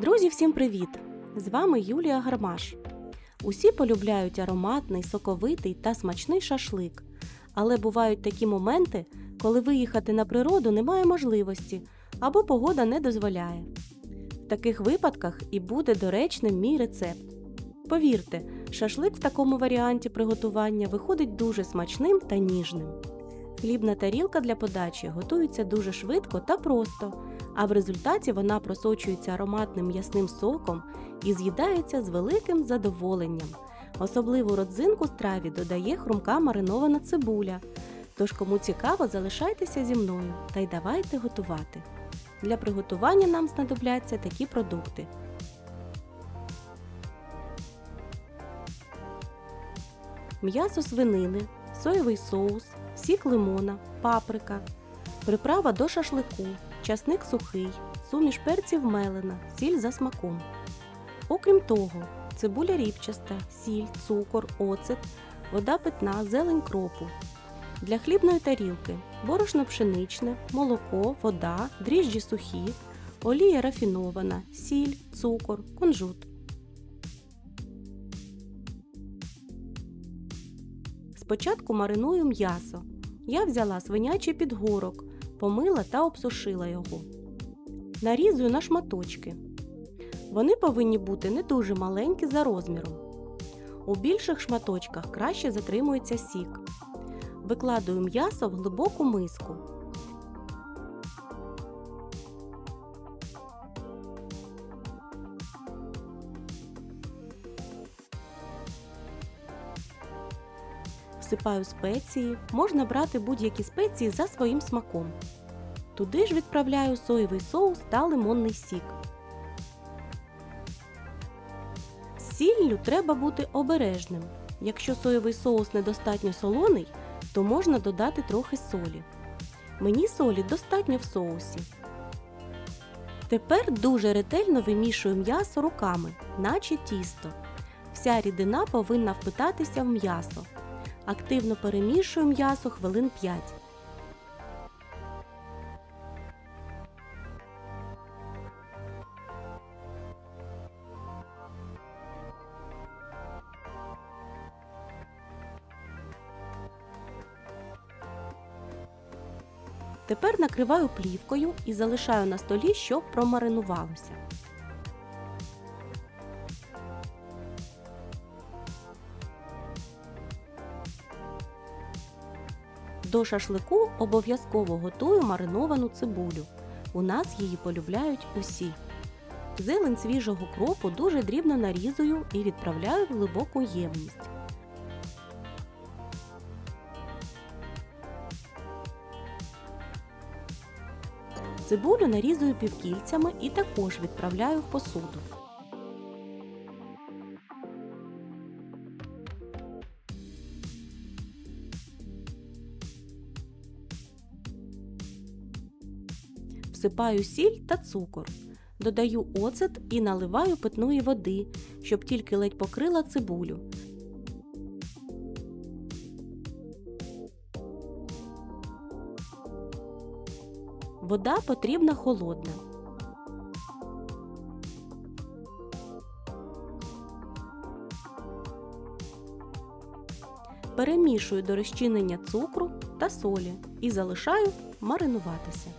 Друзі, всім привіт! З вами Юлія Гармаш. Усі полюбляють ароматний, соковитий та смачний шашлик. Але бувають такі моменти, коли виїхати на природу немає можливості або погода не дозволяє. В таких випадках і буде доречним мій рецепт. Повірте, шашлик в такому варіанті приготування виходить дуже смачним та ніжним. Хлібна тарілка для подачі готується дуже швидко та просто, а в результаті вона просочується ароматним м'ясним соком і з'їдається з великим задоволенням. Особливу родзинку страві додає хрумка маринована цибуля. Тож, кому цікаво, залишайтеся зі мною та й давайте готувати. Для приготування нам знадобляться такі продукти: м'ясо свинини, соєвий соус, сік лимона, паприка, приправа до шашлику, часник сухий, суміш перців мелена, сіль за смаком. Окрім того, цибуля ріпчаста, сіль, цукор, оцет, вода питна, зелень кропу. Для хлібної тарілки борошно пшеничне, молоко, вода, дріжджі сухі, олія рафінована, сіль, цукор, кунжут. Спочатку мариную м'ясо. Я взяла свинячий підгорок, помила та обсушила його. Нарізую на шматочки. Вони повинні бути не дуже маленькі за розміром. У більших шматочках краще затримується сік. Викладую м'ясо в глибоку миску. Всипаю спеції, можна брати будь-які спеції за своїм смаком. Туди ж відправляю соєвий соус та лимонний сік. З сіллю треба бути обережним. Якщо соєвий соус недостатньо солоний, то можна додати трохи солі. Мені солі достатньо в соусі. Тепер дуже ретельно вимішую м'ясо руками, наче тісто. Вся рідина повинна впитатися в м'ясо. Активно перемішую м'ясо хвилин 5. Тепер накриваю плівкою і залишаю на столі, щоб промаринувалося. До шашлику обов'язково готую мариновану цибулю. У нас її полюбляють усі. Зелень свіжого кропу дуже дрібно нарізую і відправляю в глибоку ємність. Цибулю нарізую півкільцями і також відправляю в посуду. Всипаю сіль та цукор. Додаю оцет і наливаю питної води, щоб тільки ледь покрила цибулю. Вода потрібна холодна. Перемішую до розчинення цукру та солі і залишаю маринуватися.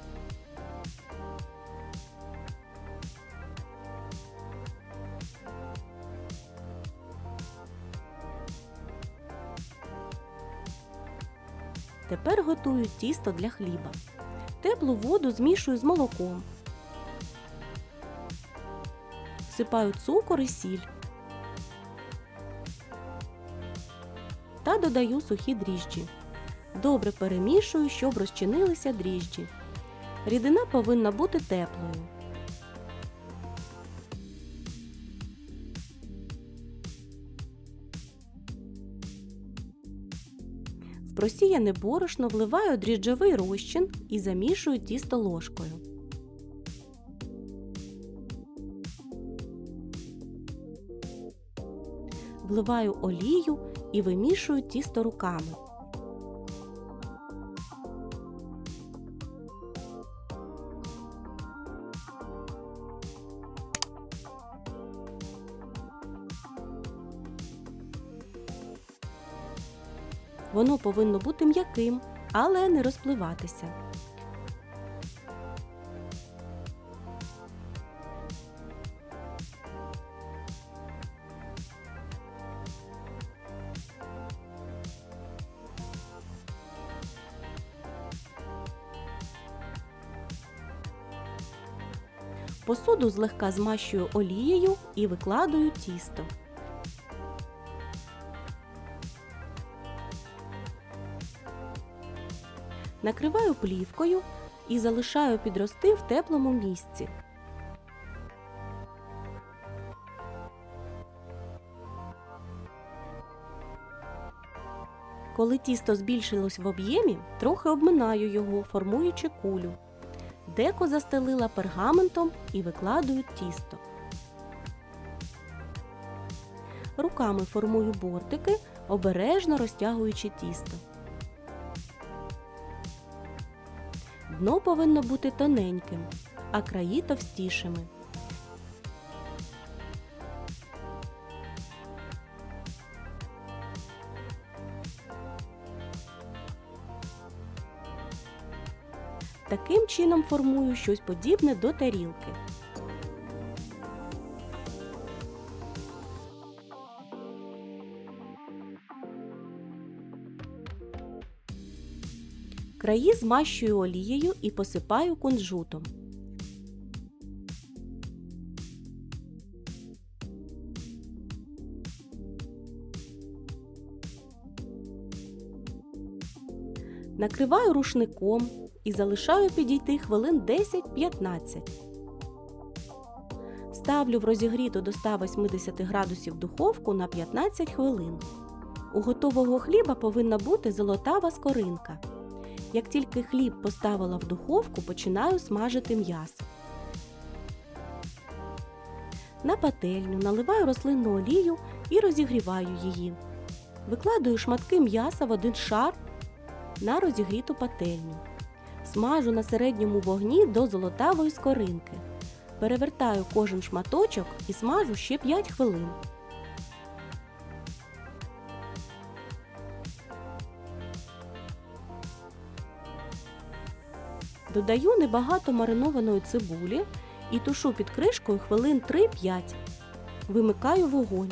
Тепер готую тісто для хліба. Теплу воду змішую з молоком. Всипаю цукор і сіль. Та додаю сухі дріжджі. Добре перемішую, щоб розчинилися дріжджі. Рідина повинна бути теплою. Просіяне борошно вливаю дріжджовий розчин і замішую тісто ложкою. Вливаю олію і вимішую тісто руками. Воно повинно бути м'яким, але не розпливатися. Посуду злегка змащую олією і викладую тісто. Накриваю плівкою і залишаю підрости в теплому місці. Коли тісто збільшилось в об'ємі, трохи обминаю його, формуючи кулю. Деко застелила пергаментом і викладую тісто. Руками формую бортики, обережно розтягуючи тісто. Дно повинно бути тоненьким, а краї товстішими. Таким чином формую щось подібне до тарілки. Краї змащую олією і посипаю кунжутом. Накриваю рушником і залишаю підійти хвилин 10-15. Ставлю в розігріту до 180 градусів духовку на 15 хвилин. У готового хліба повинна бути золотава скоринка. Як тільки хліб поставила в духовку, починаю смажити м'ясо. На пательню наливаю рослинну олію і розігріваю її. Викладаю шматки м'яса в один шар на розігріту пательню. Смажу на середньому вогні до золотавої скоринки. Перевертаю кожен шматочок і смажу ще 5 хвилин. Додаю небагато маринованої цибулі і тушу під кришкою хвилин 3-5. Вимикаю вогонь.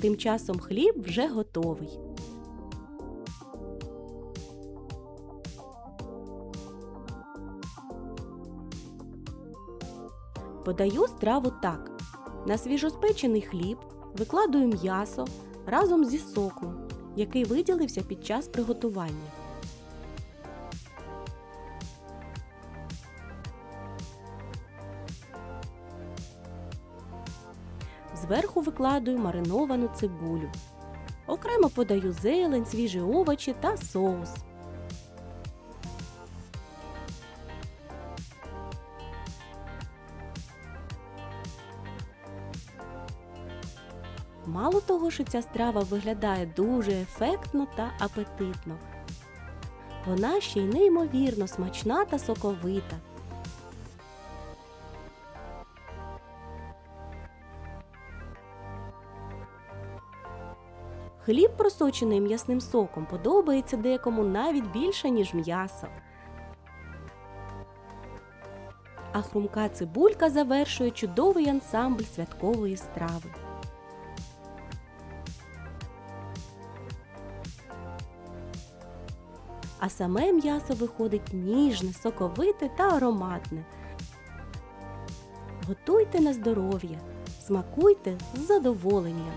Тим часом хліб вже готовий. Подаю страву так. На свіжоспечений хліб викладую м'ясо разом зі соком, який виділився під час приготування. Зверху викладую мариновану цибулю. Окремо подаю зелень, свіжі овочі та соус. Мало того, що ця страва виглядає дуже ефектно та апетитно. Вона ще й неймовірно смачна та соковита. Хліб, просочений м'ясним соком, подобається декому навіть більше, ніж м'ясо. А хрумка цибулька завершує чудовий ансамбль святкової страви. А саме м'ясо виходить ніжне, соковите та ароматне. Готуйте на здоров'я, смакуйте з задоволенням.